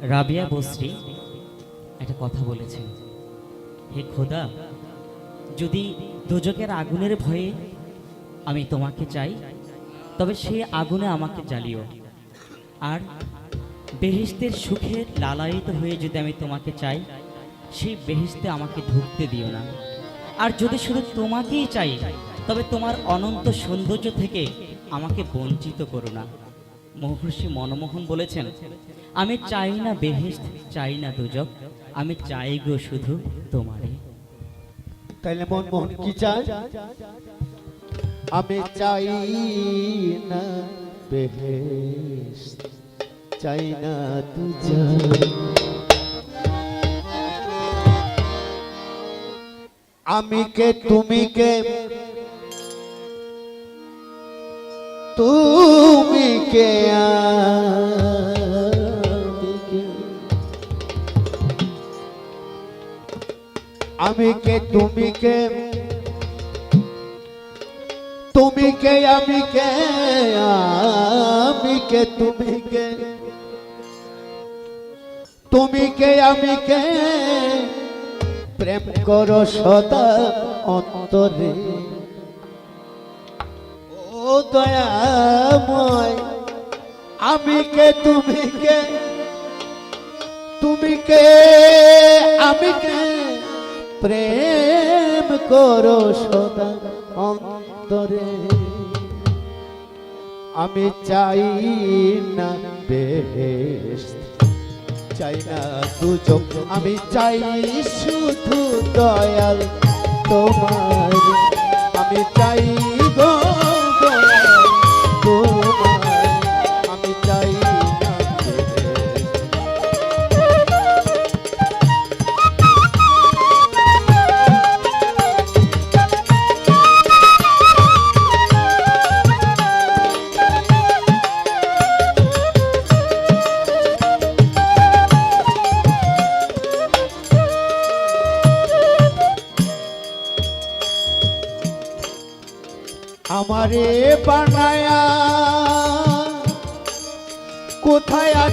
রাবিয়া বসরি একটা কথা বলেছেন হে খোদা, যদি দুজকের আগুনের ভয়ে আমি তোমাকে চাই, তবে সে আগুনে আমাকে জ্বালিও। আর বেহেস্তের সুখে লালায়িত হয়ে যদি আমি তোমাকে চাই, সেই বেহেস্তে আমাকে ঢুকতে দিও না। আর যদি শুধু তোমাকেই চাই, তবে তোমার অনন্ত সৌন্দর্য থেকে আমাকে বঞ্চিত করো না। মহর্ষি মনমোহন বলেছেন, আমি চাই না বেহেস্ত চাই না দুজক, আমি চাই গো শুধু তোমারে তাইলে মনমোহন কি চায়? আমি চাই না বেহেশত, চাই না তুজা আমি কে, তুমি কে, তুমি কে আমি কে আমি কে, তুমি কে? তুমি কে, আমি কে? আমি কে, তুমি কে? তুমি কে, আমি কে? প্রেম করো সদা অন্তরে। ও দয়াময় আমি কে, তুমি কে? তুমি কে? আমি কে? প্রেম করো সদা অন্তরে। আমি চাই না বেহেশত চাই না দুজন আমি চাই শুধু দয়াল তোমার। আমি চাই গো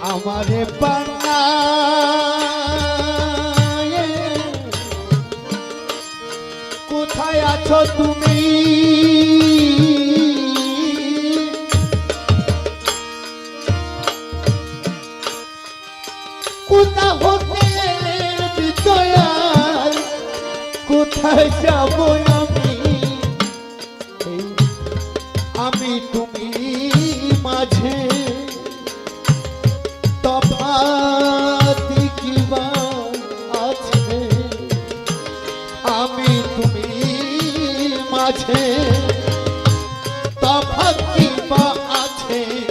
আমারে বানায়। কোথায় আছো তুমি? কোথা কোথায় যাব আমি? আমি তুমি আছে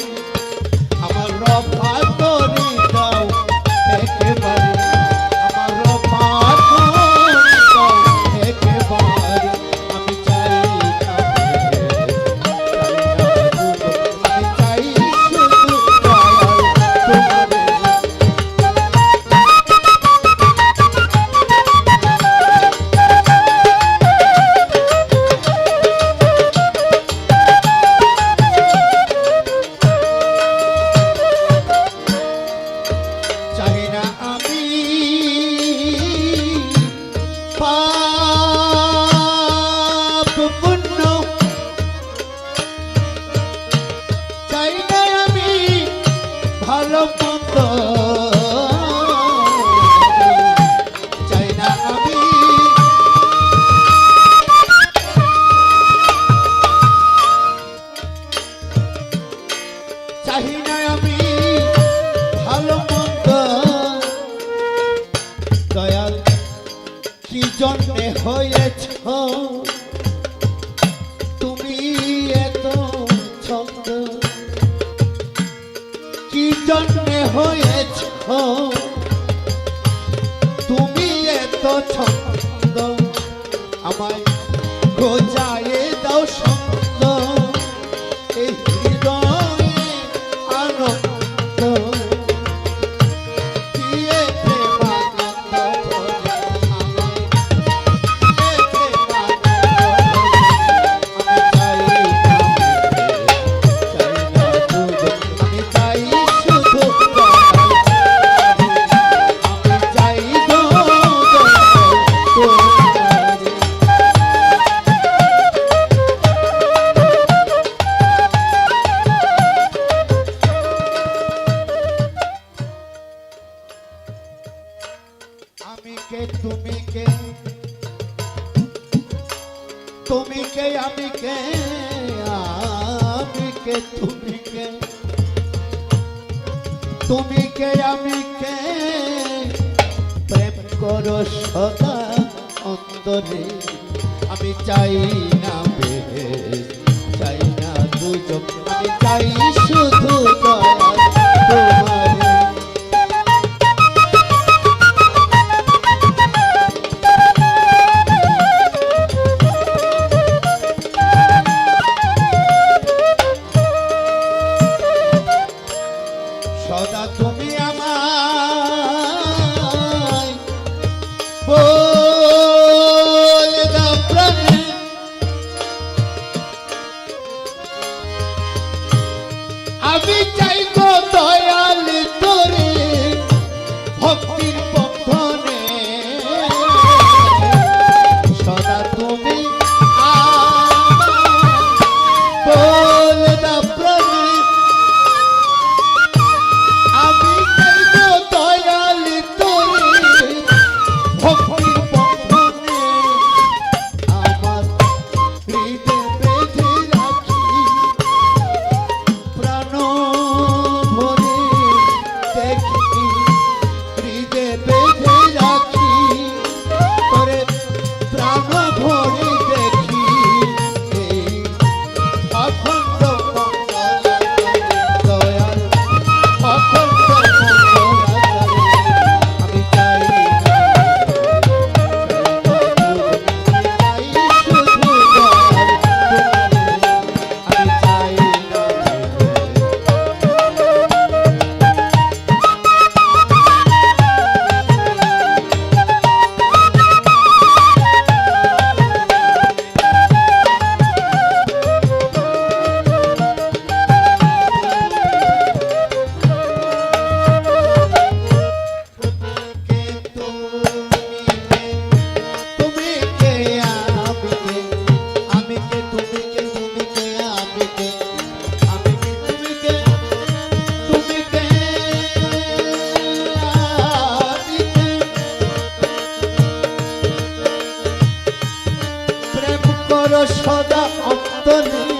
আমায় খোঁজা আমি কে, তুমি কে? তুমি কে, আমি কে? আমি কে, তুমি কে? তুমি কে, আমি কে? প্রেম করো সদা অন্তরে। আমি চাই সদা তুমি আমায় কর সদা অন্তরে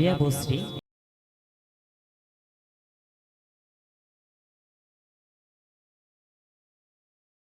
রাবিয়া বসরি